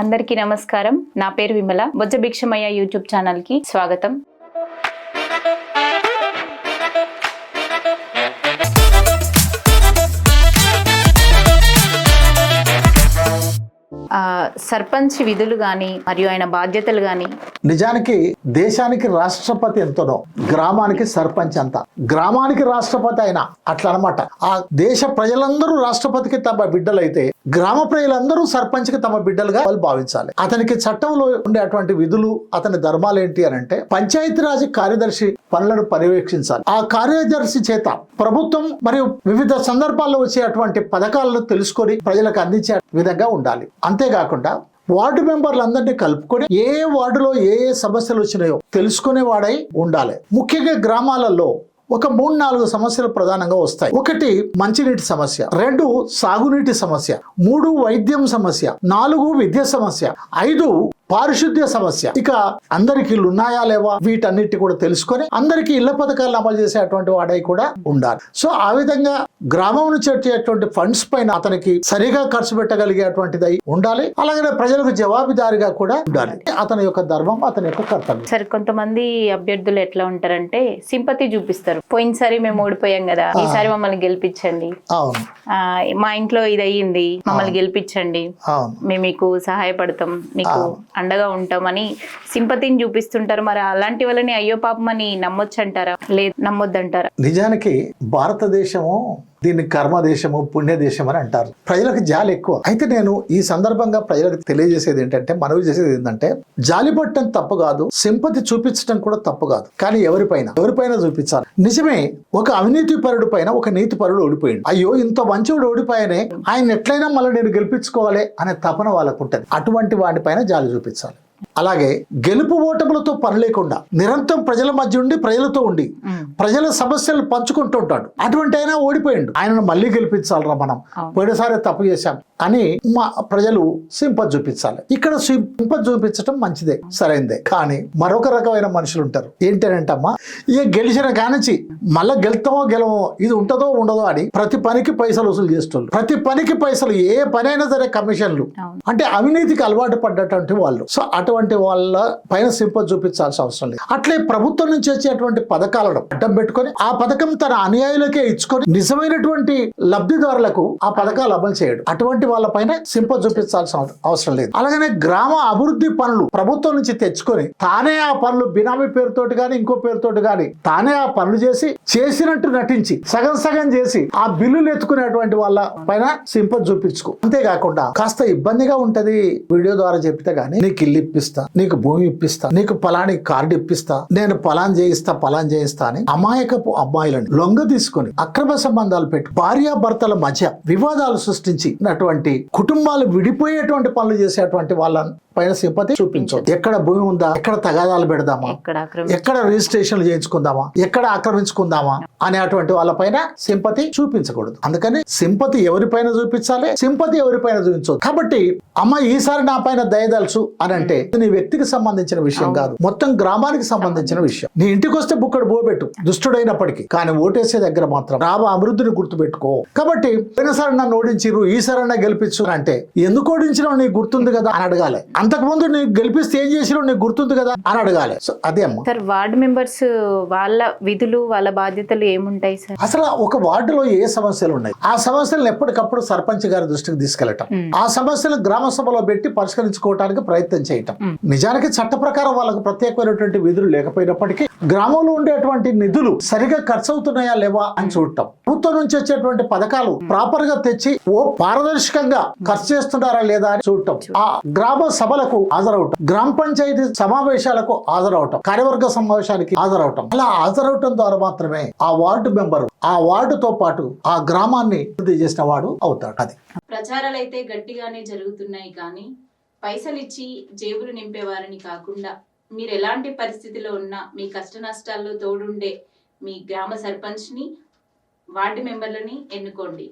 అందరికీ నమస్కారం. నా పేరు విమల. బొజ్జ భిక్షమయ్య యూట్యూబ్ ఛానల్కి స్వాగతం సర్పంచ్ విధులు కానీ మరియు ఆయన బాధ్యతలు కానీ నిజానికి దేశానికి రాష్ట్రపతి ఎంతనో గ్రామానికి సర్పంచ్ అంత. గ్రామానికి రాష్ట్రపతి అయినా అట్లా అనమాట ఆ దేశ ప్రజలందరూ రాష్ట్రపతికి తమ బిడ్డలైతే గ్రామ ప్రజలందరూ సర్పంచ్కి తమ బిడ్డలుగా వాళ్ళు భావించాలి. అతనికి చట్టంలో ఉండేటువంటి విధులు అతని ధర్మాలు ఏంటి అని అంటే పంచాయతీరాజ్ కార్యదర్శి పనులను పర్యవేక్షించాలి. ఆ కార్యదర్శి చేత ప్రభుత్వం మరియు వివిధ సందర్భాల్లో వచ్చేటువంటి పథకాలను తెలుసుకొని ప్రజలకు అందించే విధంగా ఉండాలి. అంతేకాకుండా వార్డు మెంబర్లు అందరినీ కలుపుకొని ఏ వార్డులో ఏ ఏ సమస్యలు వచ్చినాయో తెలుసుకునే వాడై ఉండాలి. ముఖ్యంగా గ్రామాలలో ఒక మూడు నాలుగు సమస్యలు ప్రధానంగా వస్తాయి. ఒకటి మంచినీటి సమస్య రెండు సాగునీటి సమస్య మూడు వైద్యం సమస్య నాలుగు విద్య సమస్య ఐదు పారిశుద్ధ్య సమస్య. ఇక అందరికి ఇల్లు ఉన్నాయా లేవా? వీటన్నిటి కూడా తెలుసుకొని అందరికీ ఇళ్ళ పథకాలను అమలు చేసేటువంటి వాడై కూడా ఉండాలి. సో ఆ విధంగా గ్రామం నుంచి వచ్చేటువంటి ఫండ్స్ పైన అతనికి సరిగా ఖర్చు పెట్టగలిగేటువంటిది ఉండాలి. అలాగే ప్రజలకు జవాబుదారిగా కూడా ఉండాలి. అతని యొక్క ధర్మం అతని యొక్క కర్తవ్యం. సరే కొంతమంది అభ్యర్థులు ఎట్లా ఉంటారంటే సింపతి చూపిస్తారు. పోయినసారి మేము ఓడిపోయాం కదా ఈసారి మమ్మల్ని గెలిపించండి. అవును. మా ఇంట్లో ఇది అయ్యింది మమ్మల్ని గెలిపించండి. మేము మీకు సహాయపడతాం మీకు అండగా ఉంటామని సింపతిని చూపిస్తుంటారు. మరి అలాంటి వాళ్ళని అయ్యో పాపమని నమ్మొచ్చు అంటారా లేదు నమ్మొద్దంటారా? నిజానికి భారతదేశము దీన్ని కర్మదేశము పుణ్యదేశం అని అంటారు. ప్రజలకు జాలి ఎక్కువ. అయితే నేను ఈ సందర్భంగా ప్రజలకు తెలియజేసేది ఏంటంటే మనవి చేసేది ఏంటంటే జాలి పట్టడం తప్పు కాదు సింపతి చూపించడం కూడా తప్పు కాదు. కానీ ఎవరిపైన ఎవరిపైన చూపించాలి. నిజమే ఒక అవినీతి పరుడు పైన ఒక నీతి పరుడు ఓడిపోయింది అయ్యో ఇంత మంచివాడు ఓడిపోయానే ఆయన ఎట్లయినా మళ్ళీ నేను గెలిపించుకోవాలి అనే తపన వాళ్ళకు ఉంటుంది. అటువంటి వాటిపైన జాలి చూపించాలి. అలాగే గెలుపు ఓటములతో పని లేకుండా నిరంతరం ప్రజల మధ్య ఉండి ప్రజలతో ఉండి ప్రజల సమస్యలు పంచుకుంటూ ఉంటాడు. అటువంటి అయినా ఓడిపోయిండు. ఆయనను మళ్ళీ గెలిపించాలరా మనం. పోయినసారి తప్పు చేశాం. అని మా ప్రజలు సింపతి చూపించాలి. ఇక్కడ సింపతి చూపించడం మంచిదే సరైందే. కానీ మరొక రకమైన మనుషులు ఉంటారు. ఏంటంటమ్మా ఇక గెలిచిన కానించి మళ్ళా గెలుతామో గెలవో ఇది ఉంటుందో ఉండదో అని ప్రతి పనికి పైసలు వసూలు చేస్తున్నారు ప్రతి పనికి పైసలు ఏ పనైనా సరే కమిషన్లు. అంటే అవినీతికి అలవాటు పడ్డటువంటి వాళ్ళు. సో అటువంటి వాళ్ళ పైన సింప చూపించాల్సిన అవసరం లేదు. అట్లే ప్రభుత్వం నుంచి వచ్చేటువంటి పథకాలను అడ్డం పెట్టుకొని ఆ పథకం తన అనుయాయులకే ఇచ్చుకొని నిజమైనటువంటి లబ్ధిదారులకు ఆ పథకాలు అమలు చేయడు. అటువంటి వాళ్ళ పైన చూపించాల్సిన అవసరం లేదు. అలాగనే గ్రామ అభివృద్ధి పనులు ప్రభుత్వం నుంచి తెచ్చుకొని తానే ఆ పనులు బినామీ పేరుతోటి కానీ ఇంకో పేరుతోటి కానీ తానే ఆ పనులు చేసి చేసినట్టు నటించి సగం సగం చేసి ఆ బిల్లులు ఎత్తుకునేటువంటి వాళ్ళ పైన సింప చూపించుకో. అంతేకాకుండా కాస్త ఇబ్బందిగా ఉంటది వీడియో ద్వారా చెప్తే గానీ నీకు ఇల్లు ఇప్పిస్తా నీకు భూమి ఇప్పిస్తా నీకు పలాని కార్డు ఇప్పిస్తా నేను పలాన్ చేయిస్తా పలాన్ చేయిస్తా అని అమాయకపు అమ్మాయిలను లొంగ తీసుకుని అక్రమ సంబంధాలు పెట్టి. భార్యాభర్తల మధ్య వివాదాలు సృష్టించినటువంటి కుటుంబాలు విడిపోయేటువంటి పనులు చేసేటువంటి వాళ్ళను పైన సింపతి చూపించదు ఎక్కడ భూమి ఉందా? ఎక్కడ తగాదాలు పెడదామా? ఎక్కడ రిజిస్ట్రేషన్లు చేయించుకుందామా? ఎక్కడ ఆక్రమించుకుందామా? అనేటువంటి వాళ్ళ పైన సింపతి చూపించకూడదు. అందుకని సింపతి ఎవరిపైన చూపించాలి? సింపతి ఎవరిపైన చూపించదు కాబట్టి అమ్మ ఈసారి నా పైన దయదలుచు అని అంటే నీ వ్యక్తికి సంబంధించిన విషయం కాదు. మొత్తం గ్రామానికి సంబంధించిన విషయం. నీ ఇంటికి వస్తే బుక్కడు పోబెట్టు దుష్టుడైనప్పటికీ. కానీ ఓటేసే దగ్గర మాత్రం గ్రామ అభివృద్ధిని గుర్తుపెట్టుకో. కాబట్టి పోయినసారి నన్ను ఓడించిరు ఈసారి గెలిపించు అని అంటే ఎందుకు ఓడించినావు నీకు గుర్తుంది కదా అని అడగాలి. అంతకుముందు నీకు గెలిపిస్తే ఏం చేసినావు నీకు గుర్తుంది కదా అని అడగాలి. సో అదే అమ్మ. సార్ వార్డు మెంబర్స్ వాళ్ళ విధులు వాళ్ళ బాధ్యతలు ఏముంటాయి సార్? అసలు ఒక వార్డులో ఏ సమస్యలు ఉన్నాయి? ఆ సమస్యలను ఎప్పటికప్పుడు సర్పంచ్ గారి దృష్టికి తీసుకెళ్ళటం ఆ సమస్యలు గ్రామ సభలో పెట్టి పరిష్కరించుకోవడానికి ప్రయత్నం చేయటం. నిజానికి చట్ట ప్రకారం వాళ్ళకు ప్రత్యేకమైనటువంటి విధులు లేకపోయినప్పటికీ గ్రామంలో ఉండేటువంటి నిధులు సరిగా ఖర్చు అవుతున్నాయా లేవా అని చూడటం. ప్రభుత్వం నుంచి వచ్చేటువంటి పథకాలు ప్రాపర్గా తెచ్చి ఓ పారదర్శకంగా ఖర్చు చేస్తున్నారా లేదా అని చూడటం. ఆ గ్రామ సభలకు హాజరవటం గ్రామ పంచాయతీ సమావేశాలకు హాజరవటం కార్యవర్గ సమావేశానికి హాజరవటం. అలా హాజరవటం ద్వారా మాత్రమే ఆ వార్డు మెంబర్ ఆ వార్డుతో పాటు ఆ గ్రామాన్ని అభివృద్ధి చేసిన వాడు అవుతాడు. అది. ప్రచారాలు అయితే గట్టిగానే జరుగుతున్నాయి కానీ పైసలు ఇచ్చి జేబులు నింపేవారిని కాకుండా మీరు ఎలాంటి పరిస్థితిలో ఉన్నా మీ కష్ట నష్టాల్లో తోడుండే మీ గ్రామ సర్పంచ్ని వార్డు మెంబర్లని ఎన్నుకోండి.